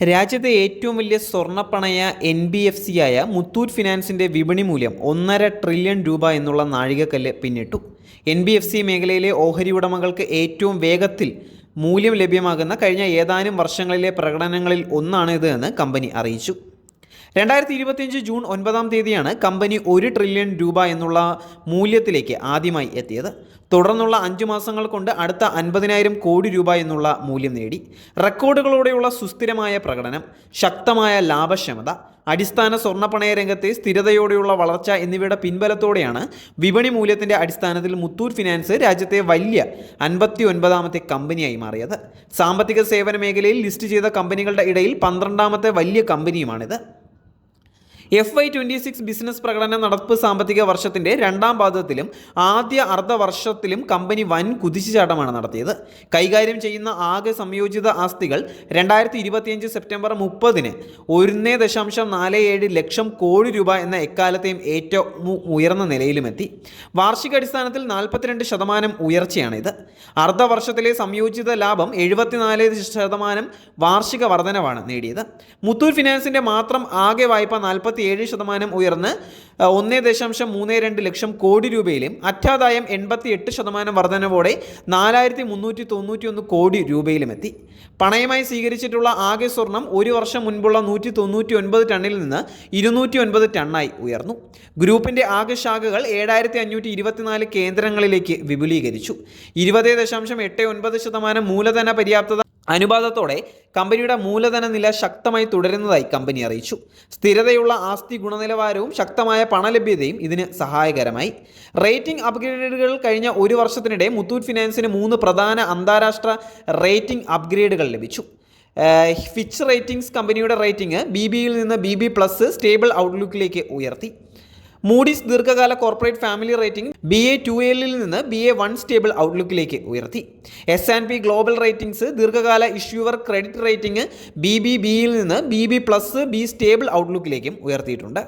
രാജ്യത്തെ ഏറ്റവും വലിയ സ്വർണപ്പണയ എൻ ബി എഫ് സി ആയ മുത്തൂറ്റ് ഫിനാൻസിന്റെ വിപണി മൂല്യം ഒന്നര ട്രില്യൺ രൂപ എന്നുള്ള നാഴികക്കല്ല് പിന്നിട്ടു. എൻ ബി എഫ് സി മേഖലയിലെ ഓഹരി ഉടമകൾക്ക് ഏറ്റവും വേഗത്തിൽ മൂല്യം ലഭ്യമാകുന്ന കഴിഞ്ഞ ഏതാനും വർഷങ്ങളിലെ പ്രകടനങ്ങളിൽ ഒന്നാണിത് എന്ന് കമ്പനി അറിയിച്ചു. രണ്ടായിരത്തി ഇരുപത്തിയഞ്ച് ജൂൺ ഒൻപതാം തീയതിയാണ് കമ്പനി ഒരു ട്രില്യൺ രൂപ എന്നുള്ള മൂല്യത്തിലേക്ക് ആദ്യമായി എത്തിയത്. തുടർന്നുള്ള അഞ്ച് മാസങ്ങൾ കൊണ്ട് അടുത്ത അൻപതിനായിരം കോടി രൂപ എന്നുള്ള മൂല്യം നേടി. റെക്കോർഡുകളോടെയുള്ള സുസ്ഥിരമായ പ്രകടനം ശക്തമായ ലാഭക്ഷമത അടിസ്ഥാന സ്വർണപ്പണയ രംഗത്തെ സ്ഥിരതയോടെയുള്ള വളർച്ച എന്നിവയുടെ പിൻബലത്തോടെയാണ് വിപണി മൂല്യത്തിന്റെ അടിസ്ഥാനത്തിൽ മുത്തൂർ ഫിനാൻസ് രാജ്യത്തെ വലിയ അൻപത്തി ഒൻപതാമത്തെ കമ്പനിയായി മാറിയത്. സാമ്പത്തിക സേവന മേഖലയിൽ ലിസ്റ്റ് ചെയ്ത കമ്പനികളുടെ ഇടയിൽ പന്ത്രണ്ടാമത്തെ വലിയ കമ്പനിയുമാണിത്. F I twenty six business പ്രകടന നടപ്പ് സാമ്പത്തിക വർഷത്തിന്റെ രണ്ടാം പാദത്തിലും ആദ്യ അർദ്ധവർഷത്തിലും കമ്പനി വൻ കുതിച്ചുചാട്ടമാണ് നടത്തിയത്. കൈകാര്യം ചെയ്യുന്ന ആകെ സംയോജിത ആസ്തികൾ രണ്ടായിരത്തി ഇരുപത്തിയഞ്ച് സെപ്റ്റംബർ മുപ്പതിന് ഒന്നേ ദശാംശം നാല് ഏഴ് ലക്ഷം കോടി രൂപ എന്ന എക്കാലത്തെയും ഏറ്റവും ഉയർന്ന നിലയിലുമെത്തി. വാർഷികാടിസ്ഥാനത്തിൽ നാൽപ്പത്തിരണ്ട് ശതമാനം ഉയർച്ചയാണിത്. അർദ്ധവർഷത്തിലെ സംയോജിത ലാഭം എഴുപത്തിനാല് ശതമാനം വാർഷിക വർധനവാണ് നേടിയത്. മുത്തൂർ ഫിനാൻസിന്റെ മാത്രം ആകെ വായ്പ നാൽപ്പത്തി ഏഴ് ശതമാനം ഉയർന്ന് ഒന്നേ ദശാംശം മൂന്ന് രണ്ട് ലക്ഷം കോടി രൂപയിലും അറ്റാദായം എൺപത്തി എട്ട് ശതമാനം വർധനവോടെ നാലായിരത്തി മുന്നൂറ്റി തൊണ്ണൂറ്റി ഒന്ന് കോടി രൂപയിലും എത്തി. പണയമായി സ്വീകരിച്ചിട്ടുള്ള ആകെ സ്വർണം ഒരു വർഷം മുൻപുള്ള നൂറ്റി തൊണ്ണൂറ്റി ഒൻപത് ടണ്ണിൽ നിന്ന് ഇരുന്നൂറ്റി ഒൻപത് ടണ്ണായി ഉയർന്നു. ഗ്രൂപ്പിന്റെ ആകെ ശാഖകൾ ഏഴായിരത്തി അഞ്ഞൂറ്റി ഇരുപത്തിനാല് കേന്ദ്രങ്ങളിലേക്ക് വിപുലീകരിച്ചു. ഇരുപത് ദശാംശം എട്ട് ഒൻപത് ശതമാനം മൂലധന പര്യാപ്തത അനുപാതത്തോടെ കമ്പനിയുടെ മൂലധന നില ശക്തമായി തുടരുന്നതായി കമ്പനി അറിയിച്ചു. സ്ഥിരതയുള്ള ആസ്തി ഗുണനിലവാരവും ശക്തമായ പണലഭ്യതയും ഇതിന് സഹായകരമായി. റേറ്റിംഗ് അപ്ഗ്രേഡുകൾ കഴിഞ്ഞ ഒരു വർഷത്തിനിടെ മുത്തൂറ്റ് ഫിനാൻസിന് മൂന്ന് പ്രധാന അന്താരാഷ്ട്ര റേറ്റിംഗ് അപ്ഗ്രേഡുകൾ ലഭിച്ചു. ഫിച്ച് റേറ്റിംഗ്സ് കമ്പനിയുടെ റേറ്റിംഗ് ബി ബിയിൽ നിന്ന് ബി ബി പ്ലസ് സ്റ്റേബിൾ ഔട്ട്ലുക്കിലേക്ക് ഉയർത്തി. മൂഡീസ് ദീർഘകാല corporate family rating B A two എല്ലിൽ നിന്ന് ബി എ വൺ സ്റ്റേബിൾ ഔട്ട്ലുക്കിലേക്ക് ഉയർത്തി. S and P global ratings ദീർഘകാല issuer credit rating B B ബിയിൽ നിന്ന് B B plus B stable ഔട്ട്ലുക്കിലേക്കും ഉയർത്തിയിട്ടുണ്ട്.